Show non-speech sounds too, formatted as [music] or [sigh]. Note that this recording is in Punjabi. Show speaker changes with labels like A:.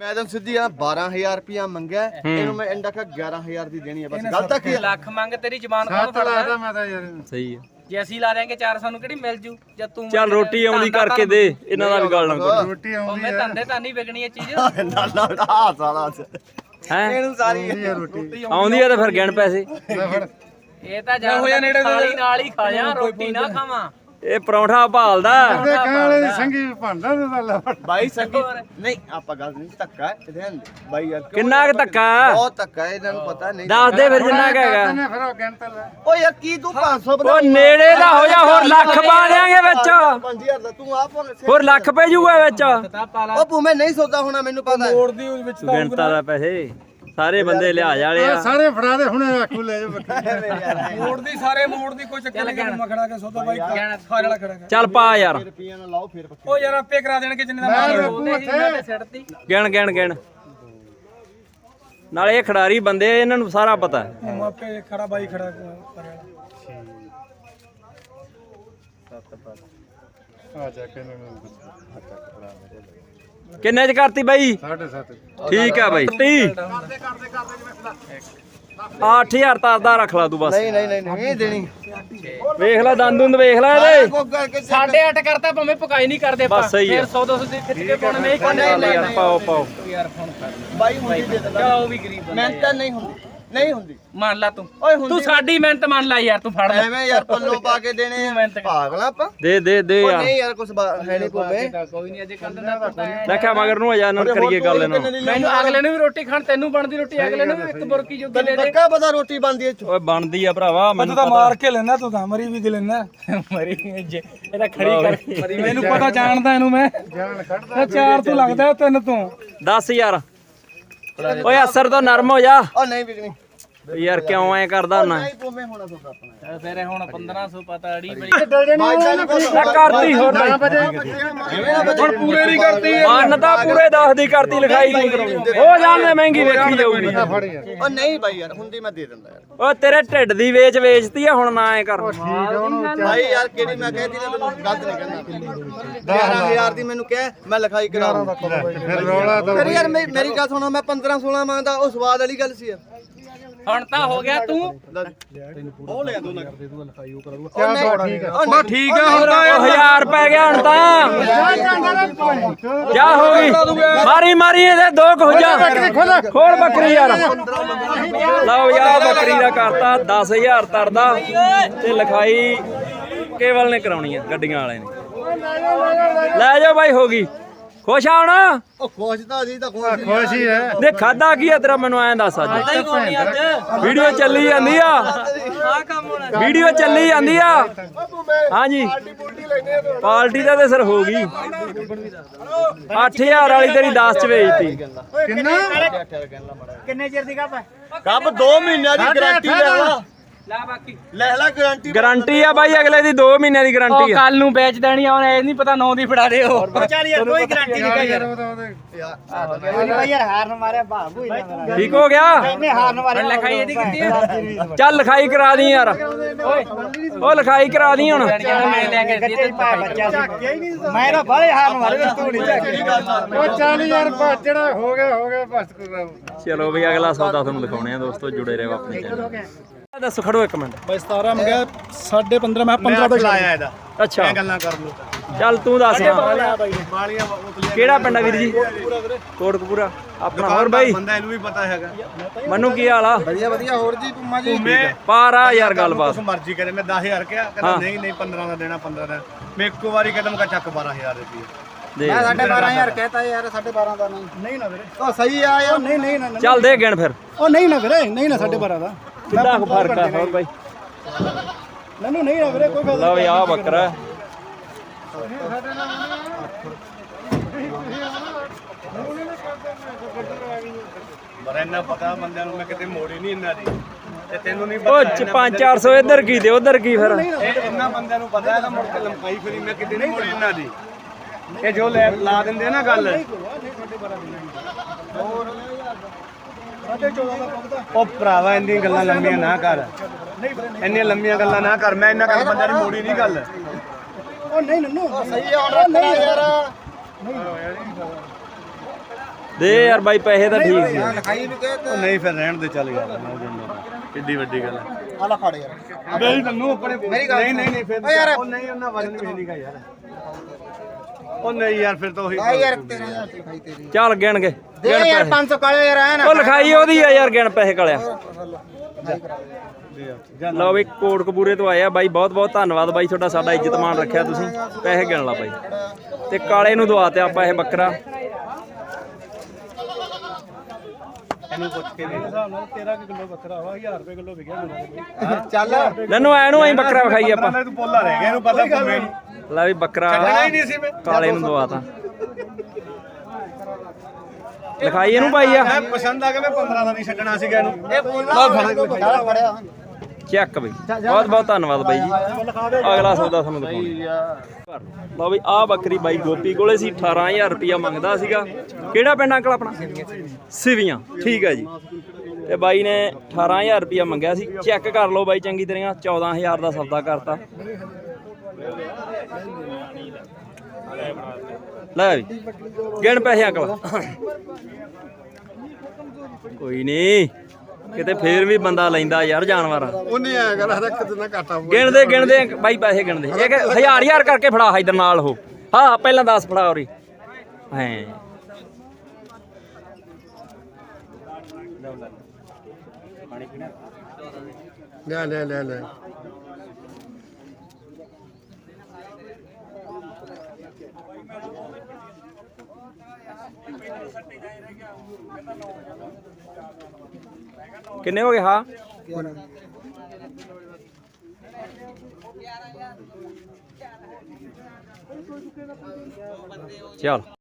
A: ਮੈਂ ਤਾਂ ਸਿੱਧੀ ਆ 12000 ਰੁਪਿਆ ਮੰਗਿਆ ਇਹਨੂੰ ਮੈਂ ਇੰਡਾ ਕਾ 11000 ਦੀ ਦੇਣੀ ਹੈ ਬਸ। ਗੱਲ ਤਾਂ ਕੀ ਹੈ
B: ਲੱਖ ਮੰਗ ਤੇਰੀ ਜ਼ਬਾਨ
C: ਲਾਦਾ
B: ਫੜਦਾ?
C: ਮੈਂ ਤਾਂ ਯਾਰ।
D: ਸਹੀ ਆ।
B: ਜੇ ਅਸੀਂ ਲਾ ਦਿਆਂਗੇ 400 ਨੂੰ ਕਿਹੜੀ ਮਿਲ ਜੂ? ਜਾਂ ਤੂੰ
D: ਚੱਲ ਰੋਟੀ ਆਉਂਦੀ ਕਰਕੇ ਦੇ ਇਹਨਾਂ ਦਾ ਵੀ ਗੱਲ ਨਾ ਕਰੋ।
C: ਰੋਟੀ ਆਉਂਦੀ
B: ਮੈਂ
C: ਆ
B: ਧੰਦੇ ਤਾਂ ਨਹੀਂ ਵਿਕਣੀ ਇਹ ਚੀਜ਼। [laughs]
A: ਨਾ ਨਾ ਆ ਸਾਲਾ
D: ਹੈ?
A: ਇਹਨੂੰ ਸਾਰੀ
C: ਆ ਰੋਟੀ।
D: ਆਉਂਦੀ ਆ ਤਾਂ ਫਿਰ ਗਿਣ ਪੈਸੇ।
B: ਇਹ ਤਾਂ ਜਾ ਹੋਇਆ ਨੇੜੇ ਨਾਲ ਹੀ ਖਾ ਜਾ ਰੋਟੀ ਨਾ ਖਾਵਾਂ।
D: ਇਹ ਪਰੌਂਠਾ ਭਾਲਦਾ।
C: ਤੇ ਕਾਲੇ ਦੀ ਸੰਗੀ ਭਾਂਡਾ ਦੇ ਤਾਂ ਲੈ ਫੜ।
A: ਬਾਈ ਸੰਗੀ ਨਹੀਂ ਆਪਾਂ ਗੱਲ ਨਹੀਂ ਧੱਕਾ ਹੈ ਇਹਦੇ ਅੰਦਰ। ਬਾਈ ਯਾਰ
D: ਕਿੰਨਾ ਕੁ ਧੱਕਾ?
A: ਬਹੁਤ ਧੱਕਾ ਹੈ, ਇਹਨਾਂ ਨੂੰ ਪਤਾ ਨਹੀਂ।
D: ਦੱਸ ਦੇ ਫਿਰ ਜਿੰਨਾ ਕੁ ਹੈਗਾ।
C: ਫਿਰ ਉਹ ਗਿਣਤ ਲੈ।
A: ਓ ਯਾਰ ਕੀ ਤੂੰ 500
D: ਉਹ ਨੇੜੇ ਦਾ ਹੋ ਜਾ ਹੋਰ ਲੱਖ ਪਾ ਦਿਆਂਗੇ ਵਿੱਚ।
A: 5000 ਦਾ ਤੂੰ ਆਪ
D: ਹੋਰ ਲੱਖ ਪੈ ਜੂਗਾ ਵਿੱਚ।
A: ਉਹ ਭੂਮੇ ਨਹੀਂ ਸੌਦਾ ਹੋਣਾ ਮੈਨੂੰ ਪਤਾ ਹੈ।
D: ਗਿਣਤਾ ਦਾ ਪੈਸੇ। ਸਾਰੇ ਬੰਦੇ ਲਿਹਾਜ਼ ਵਾਲੇ
C: ਆ
D: ਆ।
C: ਸਾਰੇ ਫੜਾ ਦੇ ਹੁਣੇ ਆਖੂ ਲੈ ਜਾ ਬੱਕਰੀ।
E: ਮੋੜ ਦੀ ਸਾਰੇ ਮੋੜ ਦੀ ਕੋਈ ਚੱਕਰ ਨਹੀਂ ਮਖੜਾ ਕੇ ਸੌਦਾ ਬਾਈ ਖਾ ਜਿਹੜਾ ਖੜਾ ਕਰ
D: ਚੱਲ ਪਾ ਯਾਰ।
A: ਰੁਪਈਆ ਨਾਲ ਲਾਓ ਫਿਰ ਪੱਕੇ
E: ਉਹ ਯਾਰ ਆਪੇ ਕਰਾ ਦੇਣਗੇ ਜਿੰਨੇ ਦਾ
C: ਮੈਂ ਰੋਕੂ ਇੱਥੇ
D: ਗਿਣ ਗਿਣ ਗਿਣ। ਨਾਲੇ ਇਹ ਖਿਡਾਰੀ ਬੰਦੇ ਇਹਨਾਂ ਨੂੰ ਸਾਰਾ ਪਤਾ ਹੈ।
E: ਆਪੇ ਖੜਾ ਬਾਈ ਖੜਾ ਕਰਿਆ
C: ਆ ਜਾ ਕੇ ਮੈਨੂੰ
D: ਕਿੰਨੇ ਚ ਕਰਤੀ ਬਾਈ?
C: ਸਾਢੇ ਸੱਤ।
D: ਠੀਕ ਆ ਬਾਈ। 30 8000 ਤਾਂ ਦਾ ਰੱਖ ਲਾ ਤੂੰ ਬਸ।
A: ਨਹੀਂ ਨਹੀਂ ਨਹੀਂ ਨਹੀਂ ਇਹ ਦੇਣੀ।
D: ਵੇਖ ਲੈ ਦੰਦ ਦੁੰਦ ਵੇਖ ਲੈ ਇਹਦੇ।
B: ਸਾਡੇ 8 ਕਰਤਾ ਭਾਵੇਂ ਪਕਾਈ ਨਹੀਂ ਕਰਦੇ
D: ਬਸ ਸਹੀ ਹੈ।
B: ਫਿਰ 100 200 ਦੀ ਖਿੱਚ ਕੇ ਪਾਉਣੇ ਨਹੀਂ
D: ਚੱਲ ਯਾਰ ਪਾਓ ਪਾਓ।
B: ਯਾਰ ਫੋਨ ਕਰ।
A: ਬਾਈ ਹੁੰਦੀ ਦੇ ਦਿੰਦਾ
B: ਉਹ ਵੀ ਗਰੀਬ ਬੰਦਾ
A: ਮਿਹਨਤ ਨਹੀਂ ਹੁੰਦੀ। ਨਹੀਂ ਹੁੰਦੀ।
B: ਮੰਨ ਲਾ ਤੂੰ।
A: ਓਏ ਹੁੰਦੀ
B: ਤੂੰ ਸਾਡੀ ਮਿਹਨਤ ਮੰਨ ਲੈ ਯਾਰ ਤੂੰ ਫੜ ਲੈ।
A: ਐਵੇਂ ਯਾਰ ਪੱਲੋ ਪਾ ਕੇ ਦੇਣੇ ਆ।
B: ਮਿਹਨਤ ਕਰ।
A: ਪਾਗਲਾ ਆਪਾਂ।
D: ਦੇ ਦੇ ਦੇ ਯਾਰ।
A: ਨਹੀਂ ਯਾਰ ਬਾ- ਹੈ ਨਹੀਂ
B: ਕੋਈ। ਨਹੀਂ ਅਜੇ ਕੱਲ ਦਾ ਪਤਾ ਹੈ।
D: ਦੇਖਿਆ ਮਗਰ ਨੂੰ ਅਜਾ ਨਾ ਕਰੀਏ ਗੱਲ ਇਹਨਾਂ। ਨੂੰ।
B: ਮੈਨੂੰ ਅਗਲੇ ਨੂੰ ਵੀ ਰੋਟੀ ਖਾਣ ਤੈਨੂੰ ਬਣਦੀ ਰੋਟੀ ਅਗਲੇ ਨੂੰ ਵੀ ਇੱਕ ਬੁਰਕੀ ਜੋਗੀ ਦੇ ਦੇ।
A: ਪੱਕਾ ਪਤਾ ਰੋਟੀ ਬਣਦੀ ਹੈ
D: ਓਏ ਬਣਦੀ ਆ ਭਰਾਵਾ ਮੈਨੂੰ
E: ਤਾਂ ਮਾਰ ਕੇ ਲੈਣਾ ਤੂੰ ਤਾਂ ਮਰੀ ਵੀ ਕੇ ਲੈਣਾ
B: ਮਰੀ ਜੇ ਇਹਦਾ ਖੜੀ ਕਰ
E: ਮੈਨੂੰ ਪਤਾ ਜਾਣਦਾ ਇਹਨੂੰ ਮੈਂ।
C: ਜਾਨ ਕੱਢਦਾ
E: ਚਾਰ ਤੋਂ ਲੱਗਦਾ ਤਿੰਨ ਤੋਂ।
D: 10 ਯਾਰ। ਓਏ ਅਸਰ ਤੋਂ ਨਰਮ ਹੋ ਜਾ।
A: ਉਹ ਨਹੀਂ ਵਿਕਣੀ
D: ਯਾਰ ਕਿਉਂ ਐ ਕਰਦਾ ਹੁੰਨਾ
A: ਨਹੀਂ ਭੂਮੇ ਹੋਣਾ ਤੁਹਾਡਾ ਆਪਣਾ
B: ਫਿਰ ਇਹ ਹੁਣ 1500 ਪਤਾ ਅੜੀ ਬੜੀ
A: ਬਾਈ ਜਾਨ ਕੋਲ
D: ਆ ਕਰਤੀ ਹੋਰ ਬਾਈ
A: ਹੁਣ ਪੂਰੇ ਨਹੀਂ ਕਰਦੀ
D: ਮਨ ਤਾਂ ਪੂਰੇ 10 ਦੀ ਕਰਤੀ ਲਿਖਾਈ ਨਹੀਂ ਕਰਾਉਣੀ ਹੋ ਜਾਂਦੇ ਮਹਿੰਗੀ ਵੇਖੀ ਜਾਊਗੀ
A: ਉਹ ਨਹੀਂ ਬਾਈ ਯਾਰ ਹੁੰਦੀ ਮੈਂ ਦੇ ਦਿੰਦਾ ਯਾਰ
D: ਓਏ ਤੇਰੇ ਢਿੱਡ ਦੀ ਵੇਚ ਵੇਚਤੀ ਆ ਹੁਣ ਨਾ ਐ ਕਰ
A: ਬਾਈ ਯਾਰ ਕਿਹੜੀ ਮੈਂ ਕਹਿਤੀ ਨਾ ਤੈਨੂੰ ਗਲਤ ਨਹੀਂ ਕਹਿੰਦਾ 11000 ਦੀ ਮੈਨੂੰ ਕਹਿ ਮੈਂ ਲਿਖਾਈ ਕਰਾ ਦੂੰ
C: ਫਿਰ ਰੌਲਾ ਤਾਂ
A: ਫਿਰ ਯਾਰ ਮੇਰੀ ਮੇਰੀ ਗੱਲ ਸੁਣੋ ਮੈਂ 15 16 ਮੰਗਦਾ ਉਹ ਸਵਾਦ ਵਾਲੀ ਗੱਲ ਸੀ ਯਾਰ
B: ਹੁਣ ਤਾਂ ਹੋ ਗਿਆ ਤੂੰ।
A: ਉਹ ਲੈ ਦੋ ਲੱਖ।
C: ਚੱਲ ਠੀਕ ਆ।
A: ਉਹ ਠੀਕ ਹੈ ਹੁਣ
D: ਓ 1000 ਪੈ ਗਿਆ ਹੁਣ ਤਾਂ। ਜਾ ਹੋ ਗਈ। ਮਾਰੀ ਮਾਰੀ ਇਹਦੇ ਦੋ ਕੁ ਹੋ ਜਾ। ਖੋਲ ਬੱਕਰੀ ਯਾਰ। ਲਓ ਯਾਰ ਬੱਕਰੀ ਦਾ ਕਰਤਾ 10000 ਤਰਦਾ। ਤੇ ਲਿਖਾਈ ਕੇਵਲ ਨੇ ਕਰਾਉਣੀ ਆ ਗੱਡੀਆਂ ਵਾਲੇ ਨੇ। ਲੈ ਜਾਓ ਬਾਈ ਹੋ ਗਈ। ਖੁਸ਼ ਆ ਹੁਣ?
A: ਉਹ ਖੁਸ਼ ਤਾਂ ਜੀ ਤਾਂ ਖੁਸ਼ ਹੀ।
C: ਖੁਸ਼ ਹੀ ਹੈ।
D: ਨੇ ਖਾਦਾ ਕੀ ਆ ਤੇਰਾ? ਮੈਨੂੰ ਐਂ ਦੱਸ ਅੱਜ। ਵੀਡੀਓ ਚੱਲੀ ਜਾਂਦੀ ਆ। ਵੀਡੀਓ ਚੱਲੀ ਜਾਂਦੀ ਆ। ਹਾਂਜੀ। ਪਾਰਟੀ ਦਾ ਤੇ ਸਰ ਹੋ ਗਈ। 8000 ਵਾਲੀ ਤੇਰੀ 10 ਚ ਵੇਚਤੀ।
C: ਕਿੰਨਾ?
A: ਕੱਬ 2 ਮਹੀਨਿਆਂ ਦੀ ਗਾਰੰਟੀ ਲੈ ਲਾ।
B: ਲੈ ਬਾਕੀ।
A: ਲੈ ਲੈ ਗਾਰੰਟੀ
D: ਗਾਰੰਟੀ ਆ ਬਾਈ ਅਗਲੇ ਦੀ 2 ਮਹੀਨਿਆਂ ਦੀ
B: ਉਹ
D: ਗਾਰੰਟੀ ਆ।
B: ਕੱਲ ਨੂੰ ਵੇਚ ਦੇਣੀ ਆ ਹੁਣ ਇਹ ਨਹੀਂ ਪਤਾ ਨੌ ਦੀ ਫੜਾ ਦੇ ਉਹ।
E: ਚੱਲ ਯਾਰ ਕੋਈ ਗਾਰੰਟੀ
C: ਚੱਲ ਯਾਰ ਉਹਦਾ ਉਹਦੇ
D: ਠੀਕ ਹੋ ਗਿਆ?
B: ਹੁਣ ਲਿਖਾਈ ਇਹਦੀ ਕੀਤੀ ਹੈ।
D: ਚੱਲ ਲਿਖਾਈ ਕਰਾ ਦੀ ਯਾਰ। ਉਹ ਲਿਖਾਈ ਕਰਾ ਦੀ ਹੁਣ।
B: ਮੈਂ ਲੈ ਕੇ ਦਿੱਤੀ
C: ਉਹ ਚੱਲ ਯਾਰ ਬਸ ਜਿਹੜਾ ਹੋ ਗਿਆ ਹੋ ਗਿਆ ਬਸ ਕੋਈ
D: ਚਲੋ ਬਈ ਅਗਲਾ ਸੌਦਾ ਤੁਹਾਨੂੰ ਦਿਖਾਉਣੇ ਆ ਦੋਸਤੋ ਜੁੜੇ ਰਹੋ ਆਪਣੇ ਚੈਨਲ ਦੱਸੋ ਖੜੋ ਇੱਕ ਮਿੰਟ।
E: ਬਾਈ 17 ਮੰਗਿਆ 15.5 ਮੈਂ 15 ਦਾ
A: ਲਾਇਆ ਇਹਦਾ।
D: ਅੱਛਾ।
A: ਗੱਲਾਂ ਕਰ ਲੋ
D: ਚੱਲ ਤੂੰ ਦੱਸ। ਕਿਹੜਾ ਪਿੰਡ ਆ ਵੀਰ ਜੀ? ਕੋਟਕਪੂਰਾ ਆਪਣਾ ਹੋਰ ਬਾਈ?
A: ਬੰਦਾ ਇਹਨੂੰ ਵੀ ਪਤਾ ਹੈਗਾ।
D: ਮੈਨੂੰ ਕੀ ਹਾਲ ਆ?
A: ਵਧੀਆ ਵਧੀਆ। ਹੋਰ ਜੀ ਤੁਮਾ ਜੀ?
D: ਪਾਰਾ ਯਾਰ ਗੱਲਬਾਤ।
A: ਕੁਛ ਮਰਜ਼ੀ ਕਰੇ। ਮੈਂ 10000 ਕਿਹਾ ਕਹਿੰਦਾ ਨਹੀਂ ਨਹੀਂ 15 ਦਾ ਦੇਣਾ 15 ਦਾ। ਮੈਂ ਇੱਕੋ ਵਾਰੀ ਕਦਮ ਕਾ ਚੱਕ 12000 ਰੁਪਏ।
D: ਦੇ
E: ਸਾਡੇ 12000 ਕਹਿਤਾ ਯਾਰ ਸਾਡੇ 12 ਦਾ ਨਹੀਂ। ਨਹੀਂ ਨਾ ਵੀਰੇ।
A: ਉਹ ਸਹੀ ਆ ਯਾਰ।
E: ਨਹੀਂ ਨਹੀਂ ਨਾ
D: ਚੱਲ ਦੇ ਗਿਣ ਫਿਰ।
E: ਉਹ ਨਹੀਂ ਨਾ ਵੀਰੇ ਨਹੀਂ ਨਾ ਸਾਡੇ 12 ਦਾ।
D: ਕਿੰਨਾ ਕੁ ਫ਼ਰਕ ਆ? ਹੋਰ ਬਾਈ।
E: ਮੈਨੂੰ ਨਹੀਂ ਨਾ ਵੀਰੇ ਕੋਈ
D: ਲਓ ਵੀ ਆ ਬੱਕਰਾ।
A: ਪਰ ਇੰਨਾ ਪਤਾ ਬੰਦਿਆਂ ਨੂੰ ਮੈਂ ਕਿਤੇ ਮੋੜੀ ਨਹੀਂ ਇੰਨਾ ਦੀ। ਤੇ ਤੈਨੂੰ ਨਹੀਂ
D: ਉਹ 5-400 ਇੱਧਰ ਕੀ ਤੇ ਉਧਰ ਕੀ ਫਿਰ?
A: ਬੰਦਿਆਂ ਨੂੰ ਪਤਾ ਹੈਗਾ ਮੁੜ ਕੇ ਲੰਕਾਈ ਫਿਰੀ ਮੈਂ ਕਿਤੇ ਨਹੀਂ ਮੋੜੀ ਇਹਨਾਂ ਦੀ। ਇਹ ਜੋ ਲੈ ਲਾ ਦਿੰਦੇ ਨਾ ਗੱਲ। ਉਹ ਭਰਾਵਾ ਇੰਨੀਆਂ ਗੱਲਾਂ ਲੰਮੀਆਂ ਨਾ ਕਰ। ਇੰਨੀਆਂ ਲੰਮੀਆਂ ਗੱਲਾਂ ਨਾ ਕਰ। ਮੈਂ ਇੰਨਾ ਕਰ ਬੰਦਿਆਂ ਦੀ ਮੋੜੀ ਨਹੀਂ ਗੱਲ।
E: ਉਹ ਨਹੀਂ ਨੰਨੂ।
A: ਸਹੀ ਆ ਹੁਣ ਰੱਖਣਾ ਯਾਰ।
D: ਦੇ ਯਾਰ ਬਾਈ ਪੈਸੇ ਤਾਂ ਠੀਕ ਸੀ।
F: ਉਹ ਨਹੀਂ ਫਿਰ ਰਹਿਣ ਦੇ ਚੱਲ ਯਾਰ ਮੈਂ ਦਿੰਦਾ ਕਿੱਡੀ ਵੱਡੀ ਗੱਲ ਹੈ
G: ਆਲਾ ਫੜ ਯਾਰ।
F: ਮੇਰੀ ਤੈਨੂੰ ਆਪਣੇ
G: ਮੇਰੀ ਗੱਲ
F: ਨਹੀਂ ਨਹੀਂ ਨਹੀਂ ਫਿਰ। ਉਹ ਨਹੀਂ ਉਹਨਾਂ ਵਜਨ ਵੀ ਨਹੀਂਗਾ ਯਾਰ। ਉਹ ਨਹੀਂ ਯਾਰ ਫਿਰ ਤਾਂ ਉਹੀ
G: ਆ ਯਾਰ 13000 ਲਿਖਾਈ ਤੇਰੀ।
D: ਚੱਲ ਗਿਣਗੇ
G: ਦੇ
D: ਗਿਣ
G: ਯਾਰ
D: ਪੈਸੇ।
G: 500 ਕਾਲੇ ਯਾਰ ਐ ਨਾ
D: ਉਹ ਲਿਖਾਈ ਉਹਦੀ ਆ ਯਾਰ ਗਿਣ ਪੈਸੇ ਕਲਿਆ। ਲਓ ਬਈ ਕੋਟ ਕਪੂਰੇ ਤੋਂ ਆਏ ਆ ਬਾਈ ਬਹੁਤ ਬਹੁਤ ਧੰਨਵਾਦ ਬਾਈ ਤੁਹਾਡਾ ਸਾਡਾ ਇੱਜ਼ਤ ਮਾਣ ਰੱਖਿਆ ਤੁਸੀਂ। ਪੈਸੇ ਗਿਣ ਲਾ ਬਾਈ। ਤੇ ਕਾਲੇ ਨੂੰ ਦਵਾ ਤੇ ਆਪਾਂ ਇਹ ਬੱਕਰਾ।
F: ਇਹਨੂੰ ਪੁੱਛ ਕੇ ਮੇਰੇ ਹਿਸਾਬ ਨਾਲ 13 ਕਿਲੋ ਬੱਕਰਾ ਵਾ 1000 ਰੁਪਏ ਕਿਲੋ ਵਿਕਿਆ
G: ਚੱਲ।
D: ਨੰਨੂ ਐ ਨੂੰ ਐਂ ਬੱਕਰਾ ਵਿਖਾਈ ਆਪਾਂ।
F: ਤੂੰ ਪੋਲਾ ਰਹਿ ਗਿਆ ਇਹਨੂੰ ਪਤਾ ਨੂੰ।
D: ਲੈ ਵੀ ਬੱਕਰਾ
F: ਛੱਡਣਾ ਹੀ ਨਹੀਂ ਸੀ ਮੈਂ।
D: ਕਾਲੇ ਨੂੰ ਦਵਾ ਤਾ। ਲਿਖਾਈ ਇਹਨੂੰ ਪਾਈ ਆ।
F: ਮੈਂ ਪਸੰਦ ਆ ਗਿਆ ਮੈਂ 15 ਦਾ ਨਹੀਂ ਛੱਡਣਾ ਸੀਗਾ ਇਹਨੂੰ।
G: ਇਹ ਬੋਲਾ ਫੜਿਆ
D: ਚੈੱਕ ਬਈ। ਬਹੁਤ ਬਹੁਤ ਧੰਨਵਾਦ ਬਾਈ ਜੀ। ਅਗਲਾ ਸੌਦਾ ਤੁਹਾਨੂੰ ਦਿਖਾਉਂਦੇ ਲਓ ਬਈ ਆ ਬੱਕਰੀ ਬਾਈ ਗੋਪੀ ਕੋਲੇ ਸੀ 18000 ਰੁਪਿਆ ਮੰਗਦਾ ਸੀਗਾ। ਕਿਹੜਾ ਪਿੰਡ ਅੰਕਲ ਆਪਣਾ? ਸਿਵੀਆਂ। ਠੀਕ ਹੈ ਜੀ। ਤੇ ਬਾਈ ਨੇ 18000 ਰੁਪਿਆ ਮੰਗਿਆ ਸੀ। ਚੈੱਕ ਕਰ ਲਓ ਬਾਈ ਚੰਗੀ ਤਰ੍ਹਾਂ। 14000 ਦਾ ਸੌਦਾ ਕਰਤਾ। ਲੈ ਵੀ। ਗਿਣ ਪੈਸੇ ਅੰਕਲ। ਕੋਈ ਨਹੀਂ ਕਿਤੇ ਫੇਰ ਵੀ ਬੰਦਾ ਲੈਂਦਾ ਯਾਰ ਜਾਨਵਰ।
C: ਉਹਨੇ ਆਇਆ ਗੱਲ ਹਰ ਇੱਕ ਦਿਨ ਘਾਟਾ
D: ਗਿਣਦੇ ਗਿਣਦੇ ਬਾਈ ਪੈਸੇ ਗਿਣਦੇ। ਇਹ ਕਿ ਹਜ਼ਾਰ ਹਜ਼ਾਰ ਕਰਕੇ ਫੜਾ ਇਧਰ ਨਾਲ ਉਹ। ਹਾਂ ਪਹਿਲਾਂ 10 ਫੜਾ ਉਰੀ। ਹੈ।
C: ਲੈ ਲੈ ਲੈ ਲੈ।
D: ਕਿੰਨੇ ਹੋ ਗਏ? ਹਾਂ। ਚਲ।